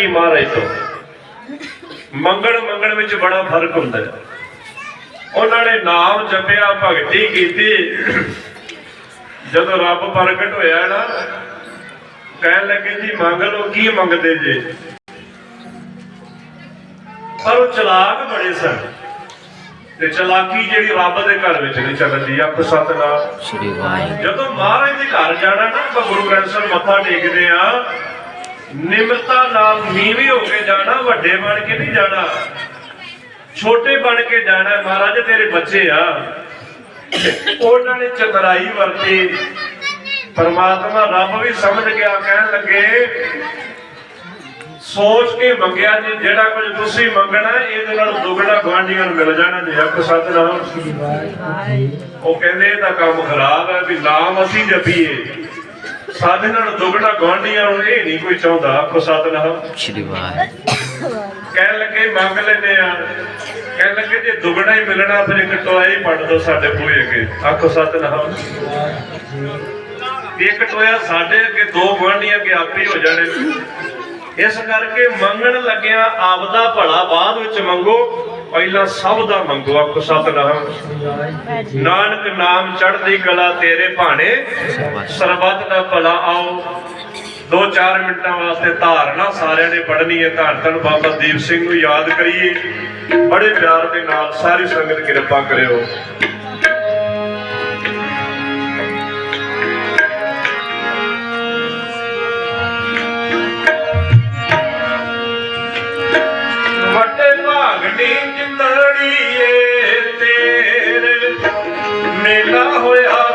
ਕੀ ਮਹਾਰਾਜ ਤੋਂ। ਮੰਗਣ ਮੰਗਣ ਵਿੱਚ ਬੜਾ ਫ਼ਰਕ ਹੁੰਦਾ ਹੈ। ਉਹਨਾਂ ਨੇ ਨਾਮ ਜਪਿਆ ਭਗਤੀ ਕੀਤੀ। ਜਦੋਂ ਰੱਬ ਪ੍ਰਗਟ ਹੋਇਆ ਨਾ ਕਹਿਣ ਲੱਗੇ ਜੀ ਮੰਗ ਲਓ ਕੀ ਮੰਗਦੇ ਜੇ? ਪਰ ਉਹ ਚਲਾਕ ਬੜੇ ਸਨ। ਤੇ ਚਲਾਕੀ ਜਿਹੜੀ ਰੱਬ ਦੇ ਘਰ ਵਿੱਚ ਨਹੀਂ ਚੱਲਦੀ ਆਪ ਸਤਨਾਮ। ਸ਼੍ਰੀ ਵਾਹਿਗੁਰੂ। ਜਦੋਂ ਮਹਾਰਾਜ ਦੇ ਘਰ ਜਾਣਾ ਨਾ ਆਪਾਂ ਗੁਰੂ ਗ੍ਰੰਥ ਸਾਹਿਬ ਮੱਥਾ ਟੇਕਦੇ ਆ ਨਿਮਰਤਾ ਨਾਲ ਨੀਵੀਂ ਹੋ ਕੇ ਜਾਣਾ, ਵੱਡੇ ਬਣ ਕੇ ਨਹੀਂ ਜਾਣਾ। ਛੋਟੇ ਬਣ ਕੇ ਜਾਣਾ, ਮਹਾਰਾਜ ਤੇਰੇ ਬੱਚੇ ਆ। ਉਹਨਾਂ ਨੇ ਚਤਰਾਈ ਵਰਤੀ। ਪਰਮਾਤਮਾ ਰੱਬ ਵੀ ਸਮਝ ਗਿਆ ਕਹਿਣ ਲੱਗੇ, ਸੋਚ ਕੇ ਮੰਗਿਆ ਜੇ ਜਿਹੜਾ ਕੁਝ ਤੁਸੀਂ ਮੰਗਣਾ, ਇਹਦੇ ਨਾਲ ਦੁੱਗਣਾ ਗਵਾਂਢੀਆਂ ਨੂੰ ਮਿਲ ਜਾਣਾ ਜੇ ਆਪ ਸਤਨਾਮ ਉਹ ਕਹਿੰਦੇ ਇਹਦਾ ਕੰਮ ਖਰਾਬ ਹੈ ਵੀ ਨਾਮ ਅਸੀਂ ਜਪੀਏ। ਸਾਡੇ ਨਾਲ ਦੁੱਗਣਾ ਗਵਾਂਢੀਆਂ ਨੂੰ ਇਹ ਨਹੀਂ ਕੋਈ ਚਾਹੁੰਦਾ ਆਖੋ ਸਤਨਾਮ। ਸ਼੍ਰੀ ਵਾਹਿਗੁਰੂ। ਕਹਿਣ ਲੱਗੇ ਮੰਗ ਲੈਨੇ ਆ ਕਹਿਣ ਲੱਗੇ ਜੇ ਦੁੱਗਣਾ ਹੀ ਮਿਲਣਾ ਫਿਰ ਇੱਕ ਟੋਆ ਹੀ ਪੜ ਦੋ ਸਾਡੇ ਬੂਹੇ ਅੱਗੇ। ਆਖੋ ਸਤਨਾਮ। ਇੱਕ ਟੋਇਆ ਸਾਡੇ ਅੱਗੇ ਦੋ ਗਵਾਂਢੀਆਂ ਅੱਗੇ ਆਪੇ ਹੋ ਜਾਣੇ। ਇਸ ਕਰਕੇ ਮੰਗਣ ਲੱਗਿਆ ਆਪਦਾ ਭਲਾ ਬਾਅਦ ਵਿੱਚ ਮੰਗੋ। ਪਹਿਲਾਂ ਸਭ ਦਾ ਮੰਗੋ ਆਖੋ ਸਤਨਾਮ। ਨਾਨਕ ਨਾਮ ਚੜ੍ਹਦੀ ਕਲਾ ਤੇਰੇ ਭਾਣੇ। ਸਰਬੱਤ ਦਾ ਭਲਾ ਆਓ। ਦੋ ਚਾਰ ਮਿੰਟਾਂ ਵਾਸਤੇ ਧਾਰਨਾ ਸਾਰਿਆਂ ਨੇ ਪੜ੍ਹਨੀ ਹੈ। ਧੰਨ ਧੰਨ ਬਾਬਾ ਦੀਪ ਸਿੰਘ ਨੂੰ ਯਾਦ ਕਰੀਏ। ਬੜੇ ਪਿਆਰ ਦੇ ਨਾਲ ਸਾਰੀ ਸੰਗਤ ਕਿਰਪਾ ਕਰਿਓ।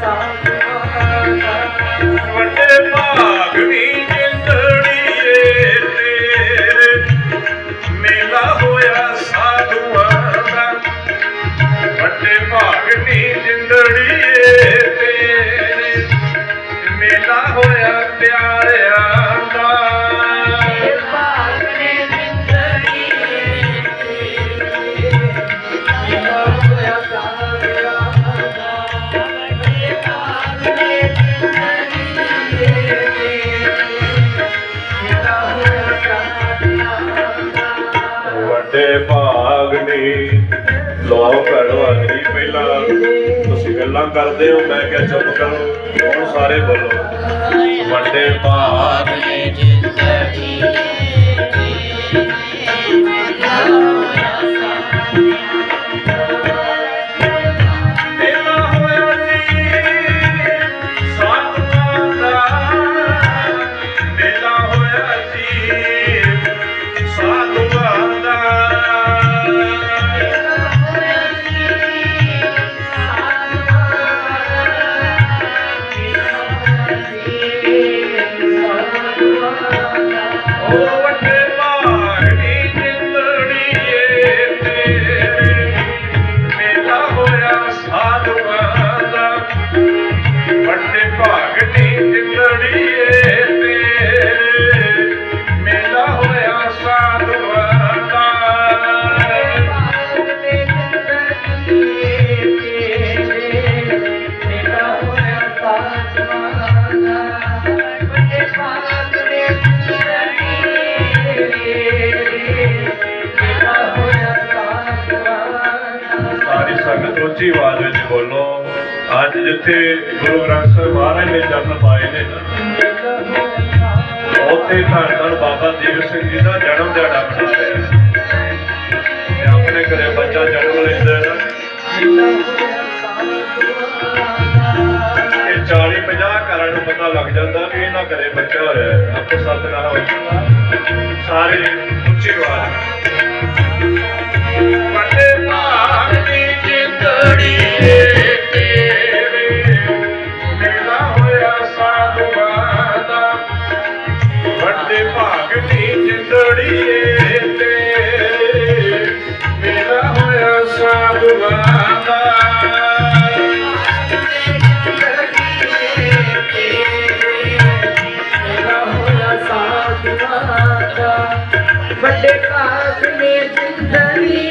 ਵੱਡੇ ਗੱਲਾਂ ਕਰਦੇ ਹੋ ਮੈਂ ਕਿਹਾ ਚੁੱਪ ਕਰੋ ਹੁਣ ਸਾਰੇ ਬੋਲੋ? ਵੱਡੇ ਭਾਗ ਮੇਲਾ ਜਿੱਥੇ ਗੁਰੂ ਗ੍ਰੰਥ ਸਾਹਿਬ ਮਹਾਰਾਜ ਨੇ ਜਨਮ ਪਾਏ ਨੇ। ਉੱਥੇ ਧੰਨ ਬਾਬਾ ਦੀਪ ਸਿੰਘ ਜੀ ਦਾ ਜਨਮ ਦਿਹਾੜਾ ਮਨਾ ਰਹੇ ਆਪਣੇ ਘਰੇ ਬੱਚਾ ਜਨਮ ਲੈਂਦਾ ਹੈ ਇਹ 40 50 ਘਰਾਂ ਨੂੰ ਪਤਾ ਲੱਗ ਜਾਂਦਾ ਵੀ ਇਹਨਾਂ ਘਰੇ ਬੱਚਾ ਹੋਇਆ ਆਪੋ ਸਤਨਾਮ ਸਾਰੇ ਉੱਚੀ ਆਵਾਜ਼। وڏي پاس ۾ زندگي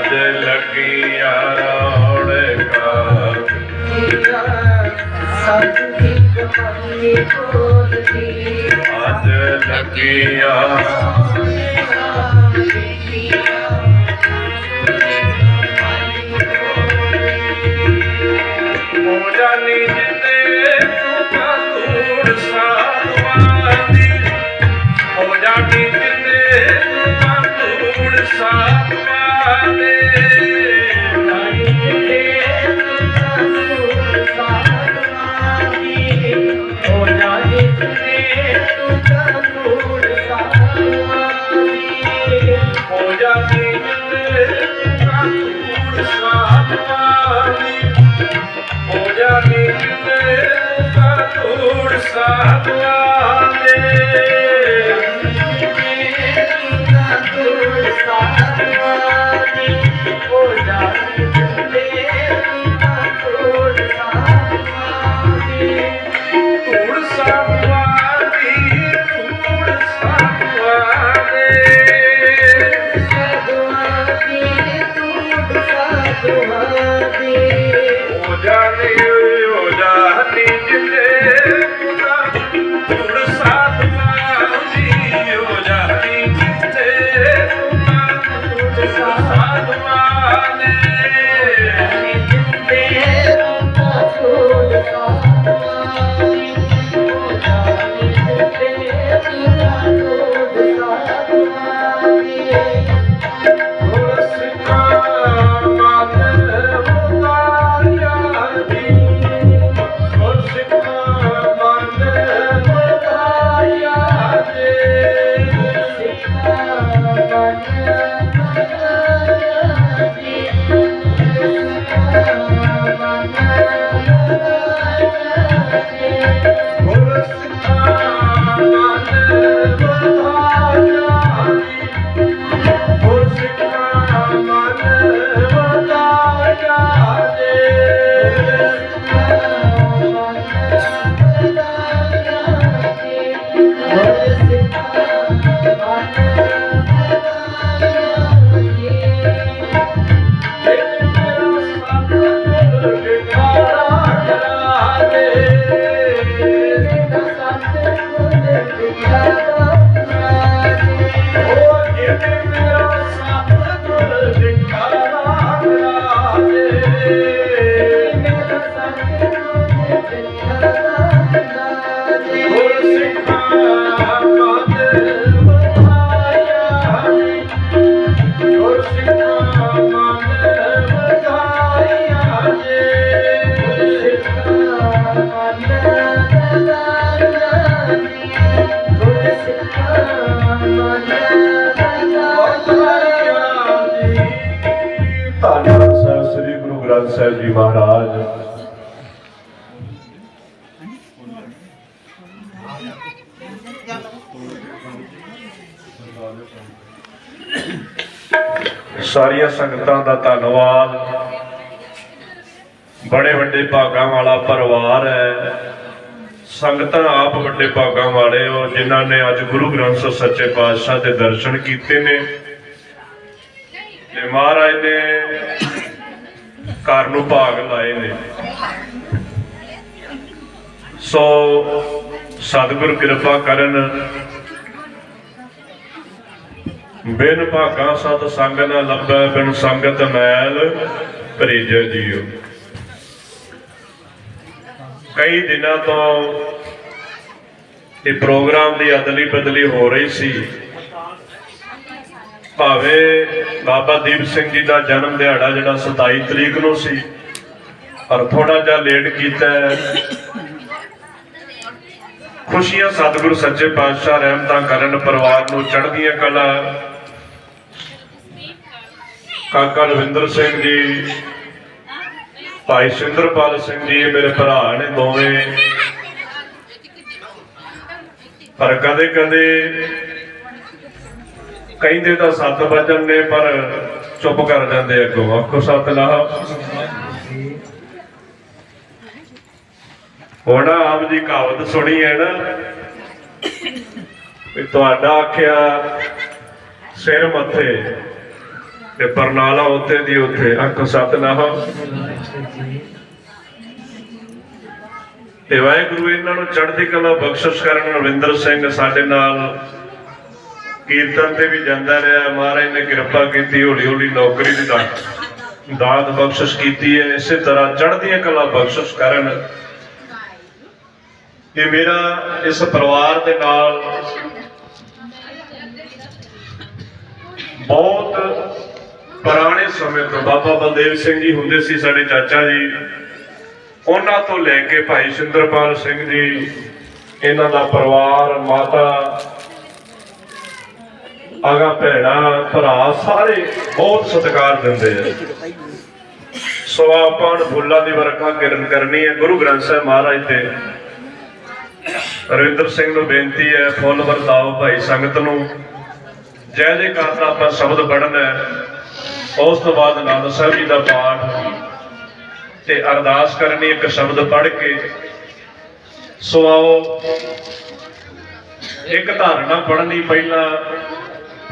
ਹੱਥ ਲੱਗਿਆ ਰੋੜ ਕਾ ਹੱਥ ਲੱਗਿਆ ਸਾਰੀਆਂ ਸੰਗਤਾਂ ਦਾ ਧੰਨਵਾਦ। ਬੜੇ ਵੱਡੇ ਭਾਗਾਂ ਵਾਲਾ ਪਰਿਵਾਰ ਹੈ। ਸੰਗਤਾਂ ਆਪ ਵੱਡੇ ਭਾਗਾਂ ਵਾਲੇ ਹੋ, ਜਿਨ੍ਹਾਂ ਨੇ ਅੱਜ ਗੁਰੂ ਗ੍ਰੰਥ ਸਾਹਿਬ ਸੱਚੇ ਪਾਤਸ਼ਾਹ ਦੇ ਦਰਸ਼ਨ ਕੀਤੇ ਨੇ। ਤੇ ਮਹਾਰਾਜ ਨੇ ਘਰ ਨੂੰ ਭਾਗ ਲਾਏ ਨੇ। ਸੋ ਸਤਿਗੁਰ ਕਿਰਪਾ ਕਰਨ। ਬਿਨ ਭਾਗਾ ਸਤ ਸੰਗ ਨਾ ਲੱਭੈ, ਬਿਨ ਸੰਗਤ ਮੈਲ ਭਰੀਜੈ ਜੀਉ। ਕਈ ਦਿਨਾਂ ਤੋਂ ਇਹ ਪ੍ਰੋਗਰਾਮ ਦੀ ਅਦਲੀ ਬਦਲੀ ਹੋ ਰਹੀ ਸੀ। ਭਾਵੇਂ ਬਾਬਾ ਦੀਪ ਸਿੰਘ ਜੀ ਦਾ ਜਨਮ ਦਿਹਾੜਾ ਜਿਹੜਾ 27 ਤਰੀਕ ਨੂੰ ਸੀ, ਪਰ ਥੋੜਾ ਜਿਹਾ ਲੇਟ ਕੀਤਾ ਖੁਸ਼ੀਆਂ ਸਤਿਗੁਰੂ ਸੱਚੇ ਪਾਤਸ਼ਾਹ ਰਹਿਮਤਾਂ ਕਰਨ ਪਰਿਵਾਰ ਨੂੰ ਚੜ੍ਹਦੀਆਂ ਕਲਾ। ਕਾਕਾ ਰਵਿੰਦਰ ਸਿੰਘ ਜੀ, ਭਾਈ ਸਿੰਦਰਪਾਲ ਸਿੰਘ ਜੀ ਮੇਰੇ ਭਰਾ ਨੇ ਦੋਵੇਂ। ਪਰ ਕਦੇ ਕਦੇ ਕਹਿੰਦੇ ਤਾਂ ਸੱਤ ਵਜਨ ਨੇ, ਪਰ ਚੁੱਪ ਕਰ ਜਾਂਦੇ ਅੱਗੋਂ। ਆਖੋ ਸਤਨਾਮ। ਹੁਣ ਆਪ ਦੀ ਕਹਾਵਤ ਸੁਣੀ ਹੈ ਨਾ ਵੀ ਤੁਹਾਡਾ ਆਖਿਆ ਸਿਰ ਮੱਥੇ ਤੇ ਪਰਨਾਲਾ ਉੱਤੇ ਦੀ ਉੱਥੇ ਆਖੋ ਸਤਨਾਮ। ਤੇ ਵਾਹਿਗੁਰੂ ਇਹਨਾਂ ਨੂੰ ਚੜ੍ਹਦੀ ਕਲਾ ਬਖਸ਼ਿਸ਼ ਕਰਨ ਰਵਿੰਦਰ ਸਿੰਘ ਸਾਡੇ ਨਾਲ ਕੀਰਤਨ ਤੇ ਵੀ ਜਾਂਦਾ ਰਿਹਾ। ਮਹਾਰਾਜ ਨੇ ਕਿਰਪਾ ਕੀਤੀ ਹੌਲੀ ਹੌਲੀ ਨੌਕਰੀ ਦੀ ਦਾਤ ਬਖਸ਼ਿਸ਼ ਕੀਤੀ ਹੈ। ਇਸੇ ਤਰ੍ਹਾਂ ਚੜ੍ਹਦੀਆਂ ਕਲਾ ਬਖਸ਼ਿਸ਼ ਕਰਨ ਕਿ ਮੇਰਾ ਇਸ ਪਰਿਵਾਰ ਦੇ ਨਾਲ ਬਹੁਤ ਪੁਰਾਣੇ ਸਮੇਂ ਤੋਂ ਬਾਬਾ ਬਲਦੇਵ ਸਿੰਘ ਜੀ ਹੁੰਦੇ ਸੀ, ਸਾਡੇ ਚਾਚਾ ਜੀ। ਉਹਨਾਂ ਤੋਂ ਲੈ ਕੇ ਭਾਈ ਸਿੰਦਰਪਾਲ ਸਿੰਘ ਜੀ, ਇਹਨਾਂ ਦਾ ਪਰਿਵਾਰ, ਮਾਤਾ, ਆਗਾ, ਭੈਣਾ, ਭਰਾ, ਸਾਰੇ ਬਹੁਤ ਸਤਿਕਾਰ ਦਿੰਦੇ ਆ। ਸੋ ਆਪਾਂ ਫੁੱਲਾਂ ਦੀ ਵਰਖਾ ਕਿਰਨ ਕਰਨੀ ਹੈ। ਗੁਰੂ ਗ੍ਰੰਥ ਸਾਹਿਬ ਮਹਾਰਾਜ ਤੇ ਰਵਿੰਦਰ ਸਿੰਘ ਨੂੰ ਬੇਨਤੀ ਹੈ, ਫੁੱਲ ਵਰਤਾਓ ਭਾਈ ਸੰਗਤ ਨੂੰ। ਜੈ ਜੈਕਾਰ ਦਾ ਆਪਾਂ ਸ਼ਬਦ ਪੜ੍ਹਨਾ ਹੈ। ਉਸ ਤੋਂ ਬਾਅਦ ਆਨੰਦ ਸਾਹਿਬ ਜੀ ਦਾ ਪਾਠ। ਤੇ ਅਰਦਾਸ ਕਰਨੀ ਇੱਕ ਸ਼ਬਦ ਪੜ੍ਹ ਕੇ। ਸੋ ਆਓ ਇੱਕ ਧਾਰਨਾ ਪੜ੍ਹਨੀ ਪਹਿਲਾਂ।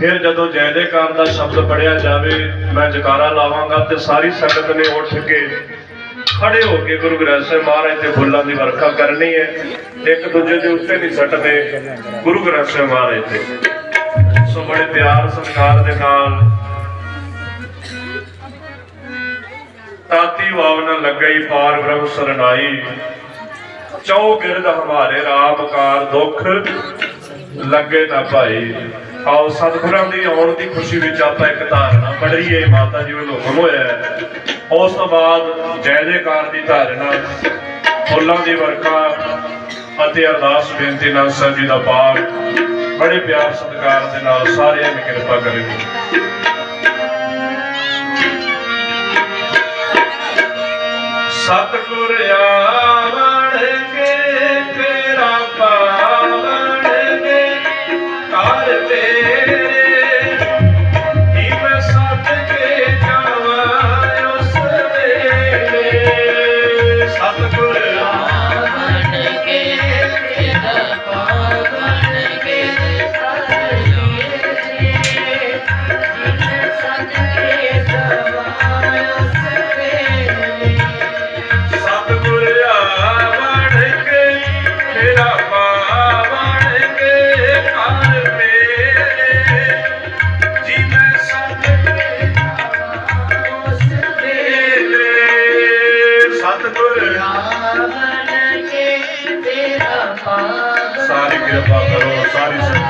ਫਿਰ ਜਦੋਂ ਜੈ ਜੈਕਾਰ ਦਾ ਸ਼ਬਦ ਪੜਿਆ ਜਾਵੇ, ਮੈਂ ਜਕਾਰਾ ਲਾਵਾਂਗਾ ਤੇ ਸਾਰੀ ਸੰਗਤ ਨੇ ਉੱਠ ਕੇ ਖੜੇ ਹੋ ਕੇ ਗੁਰੂ ਗ੍ਰੰਥ ਸਾਹਿਬ ਮਹਾਰਾਜ ਦੇ ਫੁੱਲਾਂ ਦੀ ਵਰਖਾ ਕਰਨੀ ਹੈ ਇੱਕ ਦੂਜੇ ਦੇ ਉੱਤੇ ਨਹੀਂ ਸੱਟਦੇ ਗੁਰੂ ਗ੍ਰੰਥ ਸਾਹਿਬ ਮਹਾਰਾਜ ਤੇ ਸੋ ਬੜੇ ਪਿਆਰ ਸਤਿਕਾਰ ਦੇ ਨਾਲ ਤਾਤੀ ਵਾਵਨ ਲੱਗਈ ਪਾਰ ਬ੍ਰਹਮ ਸਰਨਾਈ। ਚੌ ਗਿਰਦ ਹਮਾਰੇ ਰਾਮ ਕਾਰ ਦੁੱਖ, ਲੱਗੇ ਨਾ ਭਾਈ। ਆਓ ਸਤਿਗੁਰਾਂ ਦੀ ਆਉਣ ਦੀ ਖੁਸ਼ੀ ਵਿੱਚ ਆਪਾਂ ਇੱਕ ਧਾਰਨਾ ਪੜ੍ਹੀਏ ਮਾਤਾ ਜੀ ਵੱਲੋਂ ਹੁਕਮ ਹੋਇਆ ਉਸ ਤੋਂ ਬਾਅਦ ਜੈ ਜੈਕਾਰ ਦੀ ਧਾਰਨਾ, ਫੁੱਲਾਂ ਦੀ ਵਰਖਾ ਅਤੇ ਅਰਦਾਸ ਬੇਨਤੀ ਨਾਲ ਸਾਹਿਬ ਜੀ ਦਾ ਪਾਠ, ਬੜੇ ਪਿਆਰ ਸਤਿਕਾਰ ਦੇ ਨਾਲ ਸਾਰਿਆਂ ਦੀ ਕਿਰਪਾ ਕਰੇ। ਸਤਿਗੁਰ ਆਵਣ ਕੇ ਤੇਰਾ ਪਾਵਣ કૃપા કરો સારી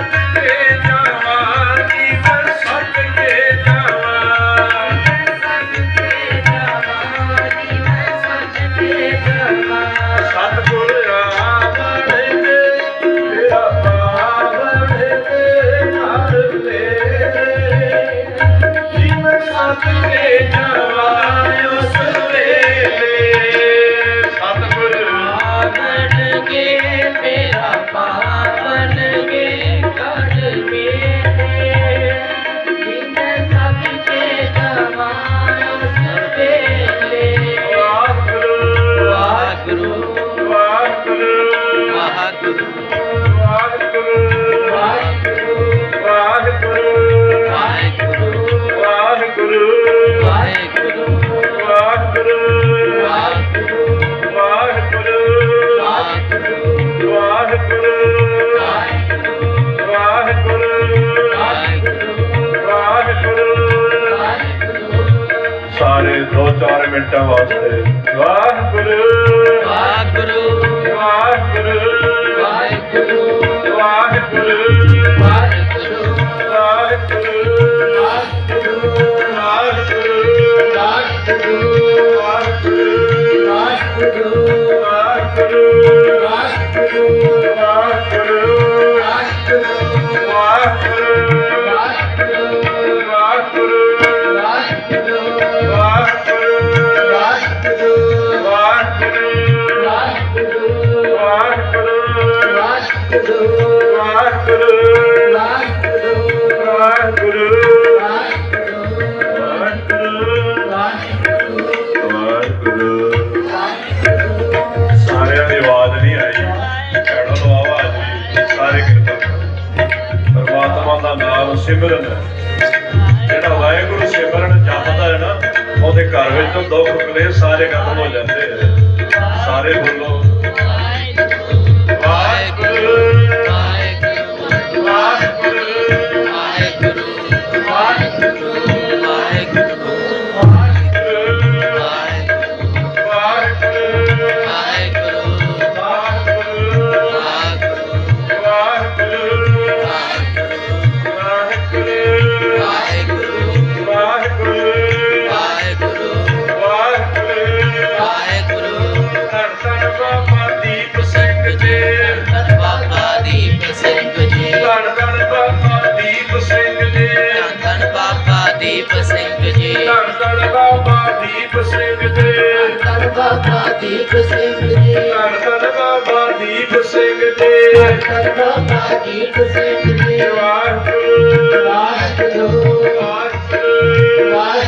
Yeah. 2-4 ਮਿੰਟਾਂ ਵਾਸਤੇ ਵਾਹਿਗੁਰੂ ਵਾਹਿਗੁਰੂ ਵਾਹਿਗੁਰੂ ਵਾਹਿਗੁਰੂ ਵਾਹਿਗੁਰੂ ਵਾਹਿਗੁਰੂ ਵਾਹਿਗੁਰੂ ਵਾਹਿਗੁਰੂ ਵਾਹਿਗੁਰੂ ਨਾਮ ਸਿਮਰਨ। ਜਿਹੜਾ ਵਾਹਿਗੁਰੂ ਸਿਮਰਨ ਜਪਦਾ ਹੈ ਨਾ, ਉਹਦੇ ਘਰ ਵਿੱਚ ਦੁੱਖ ਕਲੇ ਸਾਰੇ ਖਤਮ ਹੋ ਜਾਂਦੇ ਸਾਰੇ ਬੋਲੋ ਦੀਪ ਸਿੰਘ ਜੀ। ਧੰਨ ਧੰਨ ਬਾਬਾ ਦੀਪ ਸਿੰਘ ਜੀ। ਧੰਨ ਧੰਨ ਬਾਬਾ ਦੀਪ ਸਿੰਘ ਜੀ। ਵਾਹਿਗੁਰੂ। ਵਾਹਿਗੁਰੂ। ਵਾਹਿਗੁਰੂ।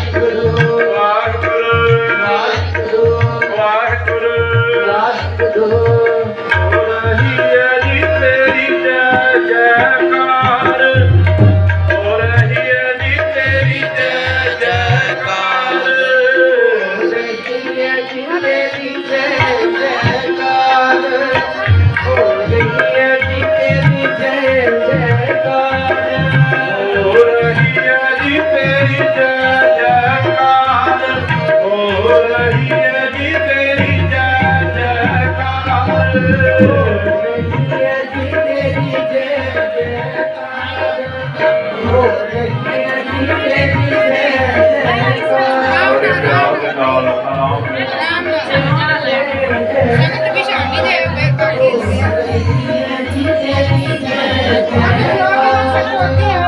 work there.